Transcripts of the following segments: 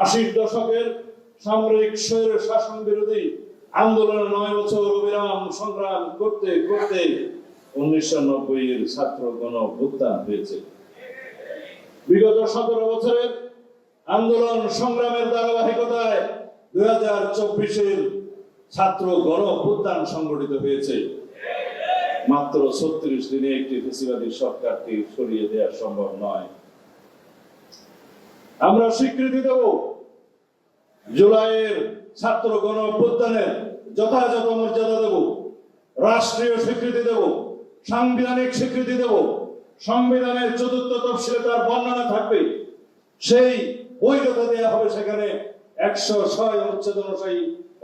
আশির দশকের সামরিক স্বৈর শাসন বিরোধী আন্দোলনে নয় বছর অবিরাম সংগ্রাম করতে করতে উনিশশো নব্বই এর ছাত্র গণ অভ্যুত্থান হয়েছে। বিগত সতেরো বছরের আন্দোলন সংগ্রামের ধারাবাহিকতায় দুই হাজার চব্বিশের ছাত্র গণ অভ্যুত্থান সংগঠিত হয়েছে। মাত্র ছত্রিশ দিনে একটি ফেসিবাদী সরকারকে সরিয়ে দেওয়া সম্ভব নয়। আমরা স্বীকৃতি দেব। জুলাইয়ের ছাত্র গণ অভ্যুত্থানের যথাযথ মর্যাদা দেব। রাষ্ট্রীয় স্বীকৃতি দেব। সাংবিধানিক স্বীকৃতি দেব। সংবিধানের চতুর্থ তফসিলে তার বর্ণনা থাকবে। সেই বৈধতা দেওয়া হবে সেখানে একশো ছয় অনুচ্ছেদ অনুযায়ী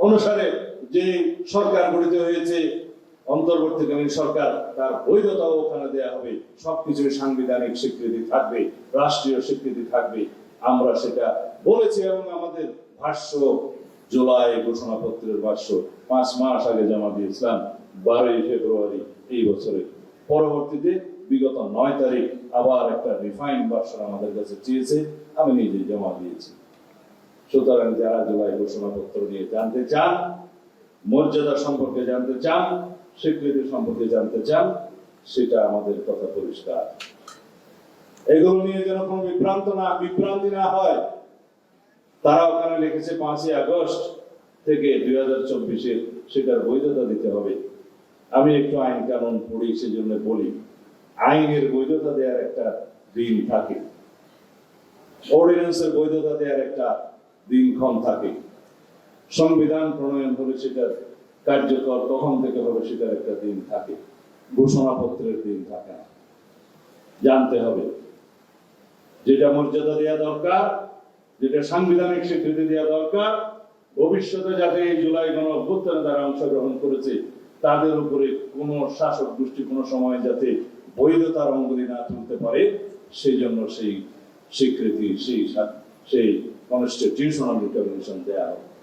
অনুসারে যে সরকার গঠিত হয়েছে, অন্তর্বর্তীকালীন সরকার, তার বৈধতাও ওখানে দেওয়া হবে। সবকিছুই সাংবিধানিক স্বীকৃতি থাকবে, রাষ্ট্রীয় স্বীকৃতি থাকবে। আমরা সেটা বলেছি এবং আমাদের ভাষ্য, জুলাই ঘোষণাপত্রের ভাষ্য, পাঁচ মাস আগে জমা দিয়েছিলাম বারোই ফেব্রুয়ারি এই বছরে। পরবর্তীতে বিগত নয় তারিখ আবার একটা রিফাইন ভার্সন আমাদের কাছে চেয়েছে, আমি নিজে জমা দিয়েছি। সুতরাং যারা জুলাই ঘোষণাপত্র নিয়ে জানতে চান, মর্যাদা সম্পর্কে জানতে চান, স্বীকৃতি সম্পর্কে জানতে চান, সেটা আমাদের কথা পরিষ্কার। এগুলো নিয়ে যেন কোনো বিভ্রান্ত না, বিভ্রান্তি না হয় তারা ওখানে লিখেছে পাঁচই আগস্ট থেকে দুই হাজার চব্বিশের সেটার বৈধতা দিতে হবে? আমি একটু আইন কানুন পড়ি, সেজন্য বলি, আইনের বৈধতা দেওয়ার একটা দিন থাকে। অর্ডিন্যান্সের বৈধতা দেওয়ার একটা দিনক্ষণ থাকে। সংবিধান প্রণয়ন হলে সেটার কার্যকর কখন থেকে হবে সেটার একটা দিন থাকে। ঘোষণাপত্রের দিন থাকে না। জানতে হবে। যেটা মর্যাদা দেওয়া দরকার, যেটা সাংবিধানিক স্বীকৃতি দেওয়া দরকার, ভবিষ্যতে যাতে এই জুলাই গণ অভ্যুত্থানে তারা অংশগ্রহণ করেছে, তাদের উপরে কোন শাসক গোষ্ঠী, কোনো সময় যাতে বৈধতার অঙ্গুলি না তুলতে পারে, সেই জন্য সেই স্বীকৃতি, সেই সেই কনস্টিটিউশনাল রিকগনিশন দেওয়া হবে